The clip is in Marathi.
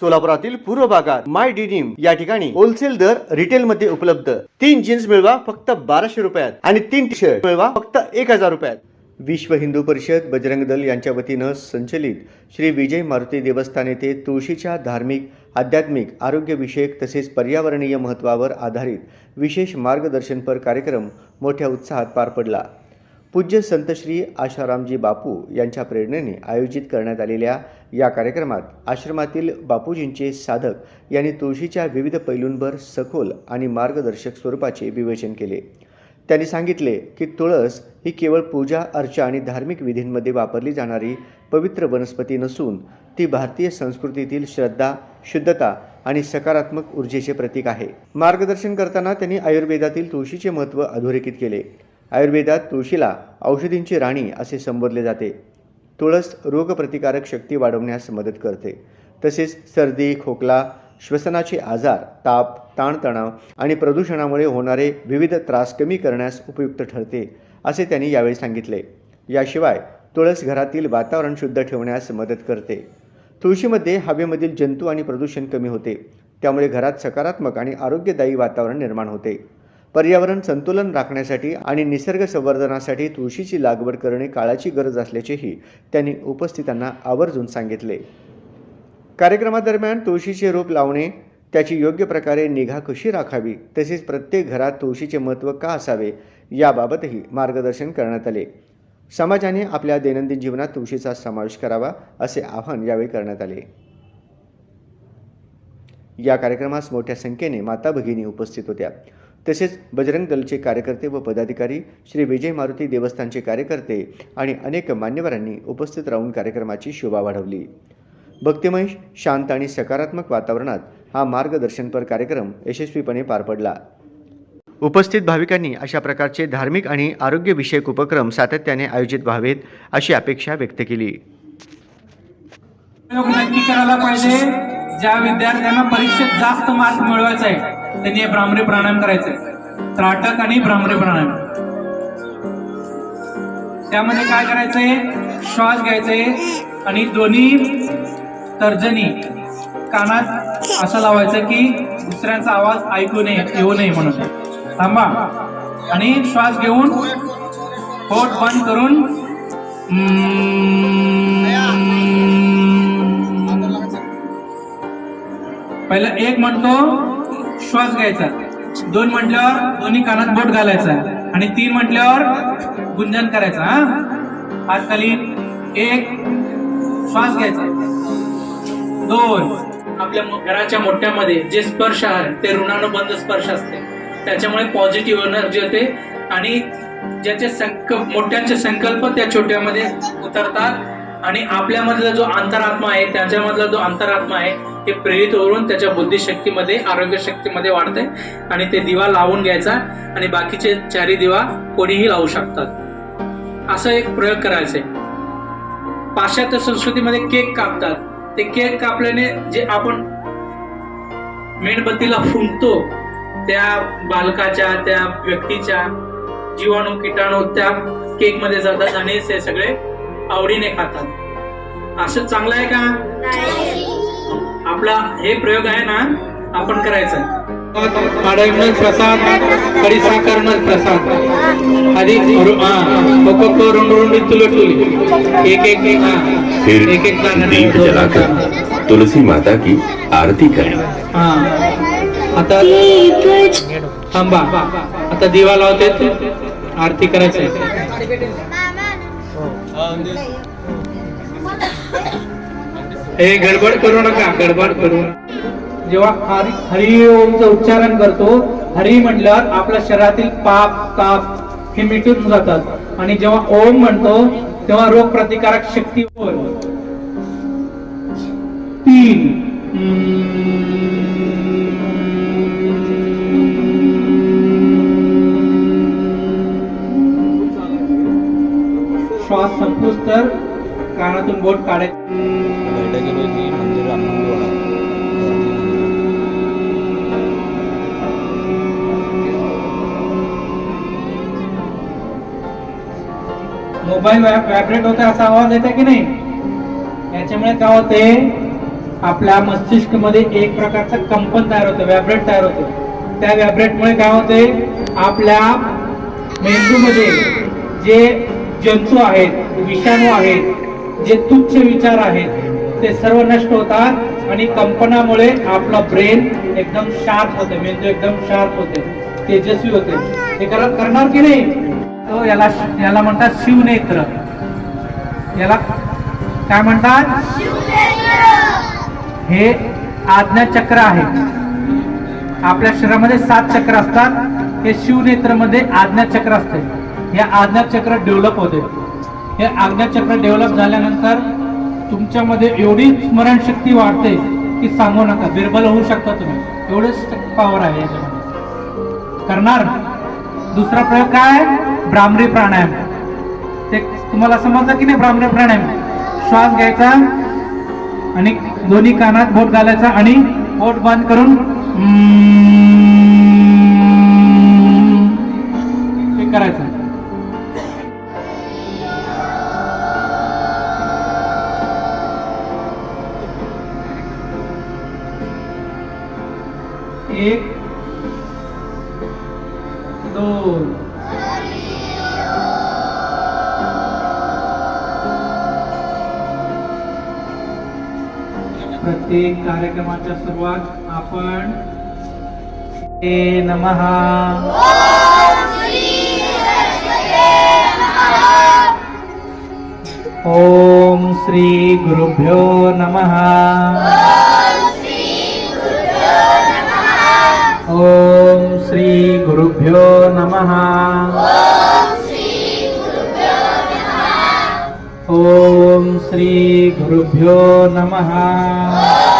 सोलापुरातील पूर्व भागात माय डिनिम या ठिकाणी होलसेल दर रिटेल मध्ये उपलब्ध. तीन जीन्स मिळवा फक्त बाराशे रुपयात आणि तीन टी शर्ट मिळवा फक्त एक हजार रुपयात. विश्व हिंदू परिषद बजरंग दल यांच्या वतीनं संचलित श्री विजय मारुती देवस्थान येथे तुळशीच्या धार्मिक आध्यात्मिक आरोग्यविषयक तसेच पर्यावरणीय महत्त्वावर आधारित विशेष मार्गदर्शनपर कार्यक्रम मोठ्या उत्साहात पार पडला. पूज्य संत श्री आशारामजी बापू यांच्या प्रेरणेने आयोजित करण्यात आलेल्या या कार्यक्रमात आश्रमातील बापूजींचे साधक यांनी तुळशीच्या विविध पैलूंवर सखोल आणि मार्गदर्शक स्वरूपाचे विवेचन केले. त्यांनी सांगितले की तुळस ही केवळ पूजा अर्चा आणि धार्मिक विधींमध्ये वापरली जाणारी पवित्र वनस्पती नसून ती भारतीय संस्कृतीतील श्रद्धा शुद्धता आणि सकारात्मक ऊर्जेचे प्रतीक आहे. मार्गदर्शन करताना त्यांनी आयुर्वेदातील तुळशीचे महत्त्व अधोरेखित केले. आयुर्वेदात तुळशीला औषधींची राणी असे संबोधले जाते. तुळस रोगप्रतिकारक शक्ती वाढवण्यास मदत करते. तसेच सर्दी खोकला श्वसनाचे आजार ताप ताणतणाव आणि प्रदूषणामुळे होणारे विविध त्रास कमी करण्यास उपयुक्त ठरते असे त्यांनी यावेळी सांगितले. याशिवाय तुळस घरातील वातावरण शुद्ध ठेवण्यास मदत करते. तुळशीमध्ये हवेमधील जंतू आणि प्रदूषण कमी होते. त्यामुळे घरात सकारात्मक आणि आरोग्यदायी वातावरण निर्माण होते. पर्यावरण संतुलन राखण्यासाठी आणि निसर्ग संवर्धनासाठी तुळशीची लागवड करणे काळाची गरज असल्याचेही त्यांनी उपस्थितांना आवर्जून सांगितले. कार्यक्रमादरम्यान तुळशीचे रोप लावणे त्याची योग्य प्रकारे निगा कशी राखावी तसेच प्रत्येक घरात तुळशीचे महत्त्व का असावे याबाबतही मार्गदर्शन करण्यात आले. समाजाने आपल्या दैनंदिन जीवनात तुळशीचा समावेश करावा असे आवाहन यावेळी करण्यात आले. या कार्यक्रमास मोठ्या संख्येने माता भगिनी उपस्थित होत्या. तसेच बजरंग दलचे कार्यकर्ते व पदाधिकारी श्री विजय मारुती देवस्थानचे कार्यकर्ते आणि अनेक मान्यवरांनी उपस्थित राहून कार्यक्रमाची शोभा वाढवली. भक्तिमय शांत आणि सकारात्मक वातावरणात हा मार्गदर्शनपर कार्यक्रम यशस्वीपणे पार पडला. उपस्थित भाविकांनी अशा प्रकारचे धार्मिक आणि आरोग्यविषयक उपक्रम सातत्याने आयोजित व्हावेत अशी अपेक्षा व्यक्त केली. नक्की करायला पाहिजे. ज्या विद्यार्थ्यांना परीक्षेत जास्त मार्क मिळवायचा आहे त्यांनी हे भ्रामरी प्राणायाम करायचे. त्राटक आणि भ्रामरी प्राणायाम. त्यामध्ये काय करायचंय? श्वास घ्यायचे आणि दोन्ही तर्जनी कानात असं लावायचं की दुसऱ्यांचा आवाज ऐकू नये येऊ नये म्हणून. थांबा. आणि श्वास घेऊन पोट बंद करून पहिलं एक म्हणतो श्वास घ्यायचा. दोन म्हटल्यावर दोन्ही कानात बोट घालायचा. आणि तीन म्हटल्यावर गुंजन करायचं हा? हात खाली एक श्वास घ्यायचा. दोन. आपल्या घराच्या मोठ्यामध्ये जे स्पर्श आहे ते ऋणानुबंध स्पर्श असते. त्याच्यामुळे पॉझिटिव्ह एनर्जी होते आणि ज्याचे संक मोठ्यांचे संकल्प त्या छोट्यामध्ये उतरतात. आणि आपल्यामधला जो अंतरात्मा आहे त्याच्यामधला जो अंतरात्मा आहे ते प्रेरित होऊन त्याच्या बुद्धिशक्तीमध्ये आरोग्य शक्तीमध्ये वाढते आणि ते दिवा लावून घ्यायचा आणि बाकीचे चारी दिवा कोणीही लावू शकतात. असं एक प्रयोग करायचे पाश्चात्य संस्कृतीमध्ये केक कापतात. ते केक कापल्याने जे आपण मेणबत्तीला फुंकतो त्या बालकाच्या त्या व्यक्तीच्या जीवाणू किटाणू त्या केकमध्ये जातात आणि ते सगळे आवडीने खातात. असं चांगलं आहे का? आपला हे प्रयोग आहे ना आपण करायचं. अडगण प्रसाद कडी साखर प्रसाद. आधी कोको रुंड तुलटुली एक एक एक हा. फिर एक एक दाना दीप जलाकर तुलसी माता की आरती करें। हा. आता थांबा. आता दिवा लावते आरती करायची हे गडबड करू नका गडबड करू नका. जेव्हा हरी हरी ओमचं उच्चारण करतो हरी म्हटल्यावर आपल्या शरीरातील पाप ताप हे मिटून जातात. आणि जेव्हा ओम म्हणतो तेव्हा रोग प्रतिकारक शक्ती होय. तीन. तर कानातून बोट काढायचं मोबाईल व्हायब्रेट होते असा आवाज येते की नाही? याच्यामुळे काय होते आपल्या मस्तिष्कमध्ये एक प्रकारचं कंपन तयार होतं व्हायब्रेट तयार होतं. त्या व्हायब्रेटमुळे काय होते आपल्या मेंदूमध्ये जे जंतू आहेत विषाणू आहेत जे तुच्छ विचार आहेत ते सर्व नष्ट होतात आणि कंपनामुळे आपला ब्रेन एकदम शार्प होते मेंदू एकदम शार्प होते तेजस्वी होते. हे करणार की नाही? तो याला याला म्हणतात शिवनेत्र. याला काय म्हणतात? हे आज्ञाचक्र आहे. आपल्या शरीरामध्ये सात चक्र असतात. हे शिवनेत्रमध्ये आज्ञाचक्र असते. हे आज्ञाचक्र डेव्हलप होते. हे आज्ञाचक्र डेव्हलप झाल्यानंतर तुमच्यामध्ये एवढी स्मरणशक्ती वाढते की सांगू नका बिरबल होऊ शकता तुम्ही. एवढेच पॉवर आहे याच्यामध्ये. करणार? दुसरा प्रयोग काय ब्राह्मरी प्राणायाम. ते तुम्हाला समजलं की नाही ब्राह्मरी प्राणायाम? श्वास घ्यायचा आणि दोन्ही कानात बोट घालायचा आणि बोट बंद करून हे करायचं. प्रत्येक कार्यक्रमाच्या सुरुवात आपण ए नमहा ओम श्री गुरुभ्यो नमः. ओम श्री गुरुभ्यो नमः. ओम श्री गुरुभ्यो नमः